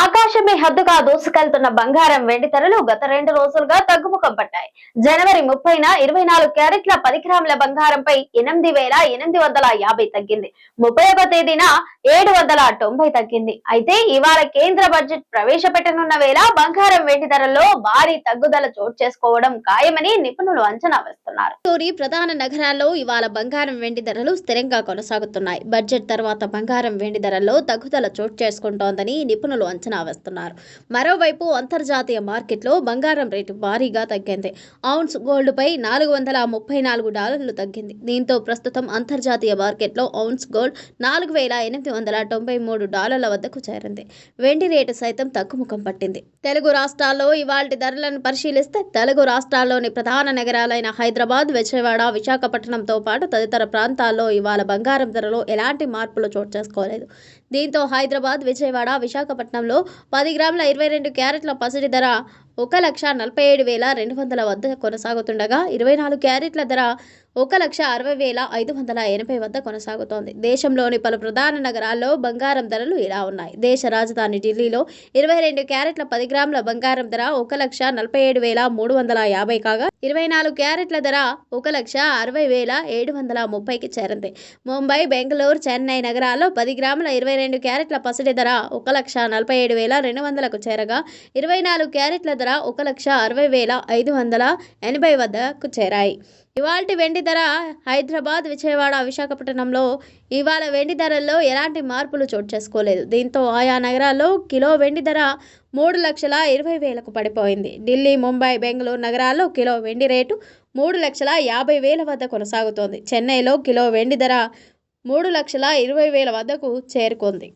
ఆకాశమే హద్దుగా దూసుకెళ్తున్న బంగారం వెండి ధరలు గత రెండు రోజులుగా తగ్గుముఖం పట్టాయి. జనవరి ముప్పైన ఇరవై నాలుగు క్యారెట్ల పది గ్రాముల బంగారంపై ఎనిమిది వేల ఎనిమిది వందల యాభై తగ్గింది. ముప్పై ఒక తేదీన ఏడు వందల తొంభై తగ్గింది. అయితే ఇవాళ కేంద్ర బడ్జెట్ ప్రవేశపెట్టనున్న వేళ బంగారం వెండి ధరల్లో భారీ తగ్గుదల చోటు చేసుకోవడం ఖాయమని నిపుణులు అంచనా వేస్తున్నారు. తూరి ప్రధాన నగరాల్లో ఇవాళ బంగారం వెండి ధరలు స్థిరంగా కొనసాగుతున్నాయి. బడ్జెట్ తర్వాత బంగారం వెండి ధరల్లో తగ్గుదల చోటు చేసుకుంటోందని నిపుణులు అంచనా వేస్తున్నారు. మరోవైపు అంతర్జాతీయ మార్కెట్లో బంగారం రేటు భారీగా తగ్గింది. ఔన్స్ గోల్డ్పై నాలుగు వందల ముప్పై నాలుగు డాలర్లు తగ్గింది. దీంతో ప్రస్తుతం అంతర్జాతీయ మార్కెట్లో ఔన్స్ గోల్డ్ నాలుగు వేల ఎనిమిది వందల తొంభై మూడు డాలర్ల వద్దకు చేరింది. వెండి రేటు సైతం తగ్గుముఖం పట్టింది. తెలుగు రాష్ట్రాల్లో ఇవాళ ధరలను పరిశీలిస్తే తెలుగు రాష్ట్రాల్లోని ప్రధాన నగరాలైన హైదరాబాద్ విజయవాడ విశాఖపట్నంతో పాటు తదితర ప్రాంతాల్లో ఇవాళ బంగారం ధరలో ఎలాంటి మార్పులు చోటు చేసుకోలేదు. దీంతో హైదరాబాద్ విజయవాడ విశాఖపట్నంలో పది గ్రాముల ఇరవై రెండు క్యారెట్ల పసిడి ధర ఒక లక్ష నలభై ఏడు వేల రెండు వందల వద్ద కొనసాగుతుండగా ఇరవై నాలుగు క్యారెట్ల ధర ఒక లక్ష అరవై వేల ఐదు వందల ఎనభై వద్ద కొనసాగుతోంది. దేశంలోని పలు ప్రధాన నగరాల్లో బంగారం ధరలు ఇలా ఉన్నాయి. దేశ రాజధాని ఢిల్లీలో ఇరవై రెండు క్యారెట్ల పది గ్రాముల బంగారం ధర ఒక లక్ష నలభై ఏడు వేల మూడు వందల యాభై కాగా ఇరవై నాలుగు క్యారెట్ల ధర ఒక లక్ష అరవై వేల ఏడు వందల ముప్పైకి చేరింది. ముంబై బెంగళూరు చెన్నై నగరాల్లో పది గ్రాముల ఇరవై రెండు క్యారెట్ల పసిడి ధర ఒక లక్ష నలభై ఏడు వేల రెండు వందలకు చేరగా ఇరవై నాలుగు క్యారెట్ల ధర ఒక లక్ష అరవై వేల ఐదు వందల ఎనభై వద్దకు చేరాయి. ఇవాళ వెండి ధర హైదరాబాద్ విజయవాడ విశాఖపట్నంలో ఇవాళ వెండి ధరల్లో ఎలాంటి మార్పులు చోటు చేసుకోలేదు. దీంతో ఆయా నగరాల్లో కిలో వెండి ధర మూడు లక్షల ఇరవై వేలకు పడిపోయింది. ఢిల్లీ ముంబై బెంగళూరు నగరాల్లో కిలో వెండి రేటు మూడు లక్షల యాభై వేల వద్ద కొనసాగుతోంది. చెన్నైలో కిలో వెండి ధర మూడు లక్షల ఇరవై వేల వద్దకు చేరుకుంది.